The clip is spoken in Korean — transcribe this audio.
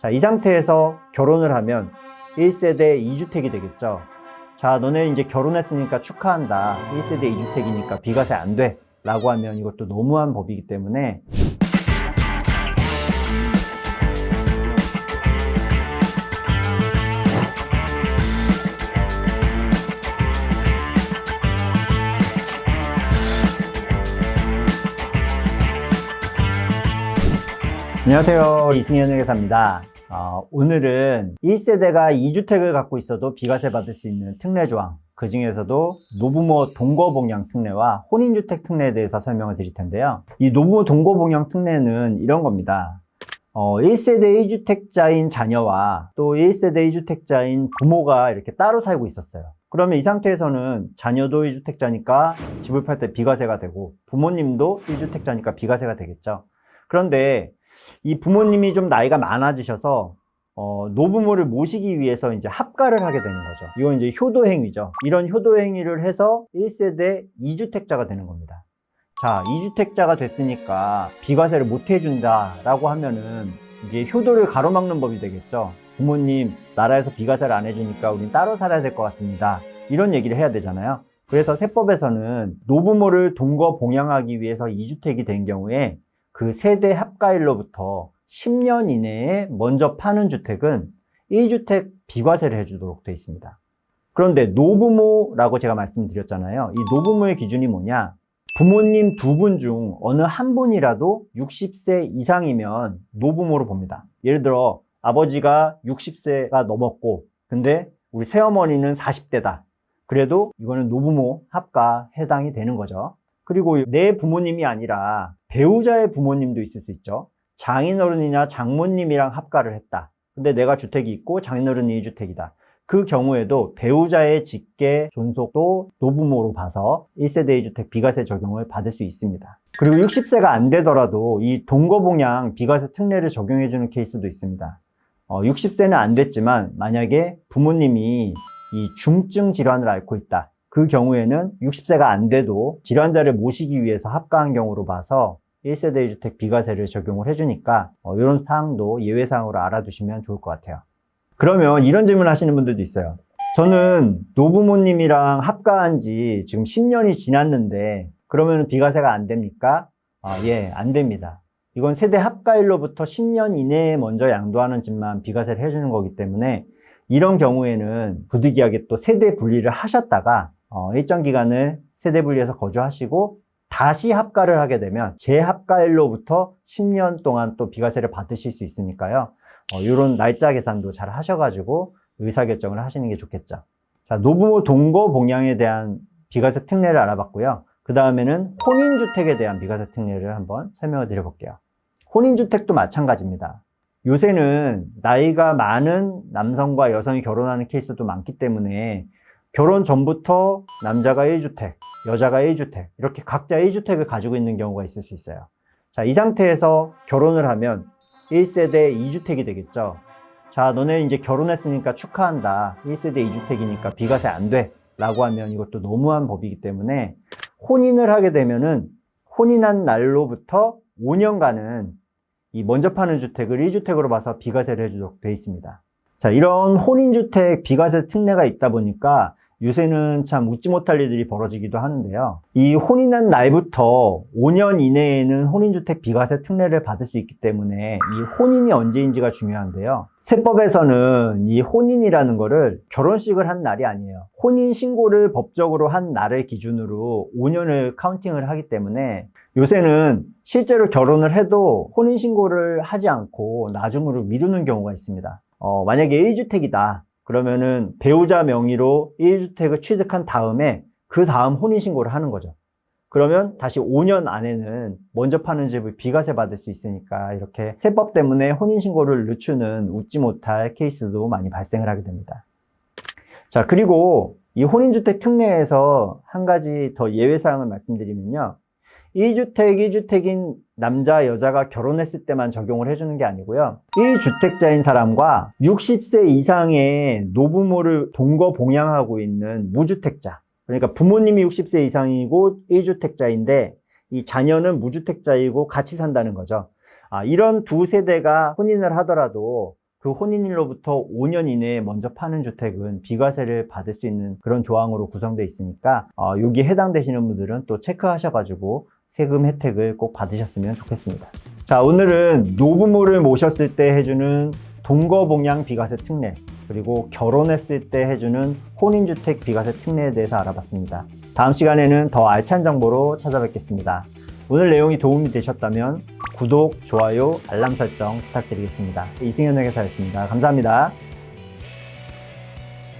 자, 이 상태에서 결혼을 하면 1세대 2주택이 되겠죠. 자, 너네 이제 결혼했으니까 축하한다. 1세대 2주택이니까 비과세 안 돼. 라고 하면 이것도 너무한 법이기 때문에 안녕하세요. 이승현 회계사입니다. 어, 오늘은 1세대가 2주택을 갖고 있어도 비과세 받을 수 있는 특례 조항, 그 중에서도 노부모 동거봉양 특례와 혼인주택 특례에 대해서 설명을 드릴 텐데요. 이 노부모 동거봉양 특례는 이런 겁니다. 어, 1세대 1주택자인 자녀와 또 1세대 2주택자인 부모가 이렇게 따로 살고 있었어요. 그러면 이 상태에서는 자녀도 1주택자니까 집을 팔 때 비과세가 되고 부모님도 1주택자니까 비과세가 되겠죠. 그런데 이 부모님이 좀 나이가 많아지셔서 어, 노부모를 모시기 위해서 이제 합가를 하게 되는 거죠. 이건 이제 효도행위죠. 이런 효도행위를 해서 1세대 2주택자가 되는 겁니다. 자, 2주택자가 됐으니까 비과세를 못 해준다라고 하면은 이게 효도를 가로막는 법이 되겠죠. 부모님, 나라에서 비과세를 안 해주니까 우린 따로 살아야 될 것 같습니다. 이런 얘기를 해야 되잖아요. 그래서 세법에서는 노부모를 동거 봉양하기 위해서 2주택이 된 경우에 그 세대 합가일로부터 10년 이내에 먼저 파는 주택은 1주택 비과세를 해주도록 되어 있습니다. 그런데 노부모라고 제가 말씀드렸잖아요. 이 노부모의 기준이 뭐냐? 부모님 두 분 중 어느 한 분이라도 60세 이상이면 노부모로 봅니다. 예를 들어 아버지가 60세가 넘었고 근데 우리 새어머니는 40대다. 그래도 이거는 노부모 합가 해당이 되는 거죠. 그리고 내 부모님이 아니라 배우자의 부모님도 있을 수 있죠. 장인어른이나 장모님이랑 합가를 했다. 근데 내가 주택이 있고 장인어른이 주택이다. 그 경우에도 배우자의 직계 존속도 노부모로 봐서 1세대 2주택 비과세 적용을 받을 수 있습니다. 그리고 60세가 안 되더라도 이 동거봉양 비과세 특례를 적용해주는 케이스도 있습니다. 어, 60세는 안 됐지만 만약에 부모님이 이 중증 질환을 앓고 있다. 그 경우에는 60세가 안 돼도 질환자를 모시기 위해서 합가한 경우로 봐서 1세대 1주택 비과세를 적용을 해주니까 어, 이런 사항도 예외사항으로 알아두시면 좋을 것 같아요. 그러면 이런 질문 하시는 분들도 있어요. 저는 노부모님이랑 합가한 지 지금 10년이 지났는데 그러면 비과세가 안 됩니까? 아, 예, 안 됩니다. 이건 세대 합가일로부터 10년 이내에 먼저 양도하는 집만 비과세를 해주는 거기 때문에 이런 경우에는 부득이하게 또 세대 분리를 하셨다가 어, 일정 기간을 세대 분리해서 거주하시고 다시 합가를 하게 되면 재합가일로부터 10년 동안 또 비과세를 받으실 수 있으니까요. 어, 이런 날짜 계산도 잘 하셔가지고 의사결정을 하시는 게 좋겠죠. 자, 노부모 동거 봉양에 대한 비과세 특례를 알아봤고요. 그 다음에는 혼인주택에 대한 비과세 특례를 한번 설명을 드려볼게요. 혼인주택도 마찬가지입니다. 요새는 나이가 많은 남성과 여성이 결혼하는 케이스도 많기 때문에 결혼 전부터 남자가 1주택, 여자가 1주택, 이렇게 각자 1주택을 가지고 있는 경우가 있을 수 있어요. 자, 이 상태에서 결혼을 하면 1세대 2주택이 되겠죠. 자, 너네 이제 결혼했으니까 축하한다. 1세대 2주택이니까 비과세 안 돼. 라고 하면 이것도 너무한 법이기 때문에 혼인을 하게 되면은 혼인한 날로부터 5년간은 이 먼저 파는 주택을 1주택으로 봐서 비과세를 해주도록 되어 있습니다. 자, 이런 혼인주택 비과세 특례가 있다 보니까 요새는 참 웃지 못할 일들이 벌어지기도 하는데요. 이 혼인한 날부터 5년 이내에는 혼인주택 비과세 특례를 받을 수 있기 때문에 이 혼인이 언제인지가 중요한데요. 세법에서는 이 혼인이라는 거를 결혼식을 한 날이 아니에요. 혼인 신고를 법적으로 한 날을 기준으로 5년을 카운팅을 하기 때문에 요새는 실제로 결혼을 해도 혼인 신고를 하지 않고 나중으로 미루는 경우가 있습니다. 어, 만약에 1주택이다. 그러면은 배우자 명의로 1주택을 취득한 다음에 그 다음 혼인신고를 하는 거죠. 그러면 다시 5년 안에는 먼저 파는 집을 비과세 받을 수 있으니까 이렇게 세법 때문에 혼인신고를 늦추는 웃지 못할 케이스도 많이 발생을 하게 됩니다. 자, 그리고 이 혼인주택 특례에서 한 가지 더 예외사항을 말씀드리면요. 1주택, 2주택인 남자, 여자가 결혼했을 때만 적용을 해주는 게 아니고요. 1주택자인 사람과 60세 이상의 노부모를 동거 봉양하고 있는 무주택자. 그러니까 부모님이 60세 이상이고 1주택자인데 이 자녀는 무주택자이고 같이 산다는 거죠. 아, 이런 두 세대가 혼인을 하더라도 그 혼인일로부터 5년 이내에 먼저 파는 주택은 비과세를 받을 수 있는 그런 조항으로 구성되어 있으니까 어, 여기에 해당되시는 분들은 또 체크하셔가지고 세금 혜택을 꼭 받으셨으면 좋겠습니다. 자, 오늘은 노부모를 모셨을 때 해주는 동거봉양 비과세 특례, 그리고 결혼했을 때 해주는 혼인주택 비과세 특례에 대해서 알아봤습니다. 다음 시간에는 더 알찬 정보로 찾아뵙겠습니다. 오늘 내용이 도움이 되셨다면 구독, 좋아요, 알람 설정 부탁드리겠습니다. 이승현 회계사였습니다. 감사합니다.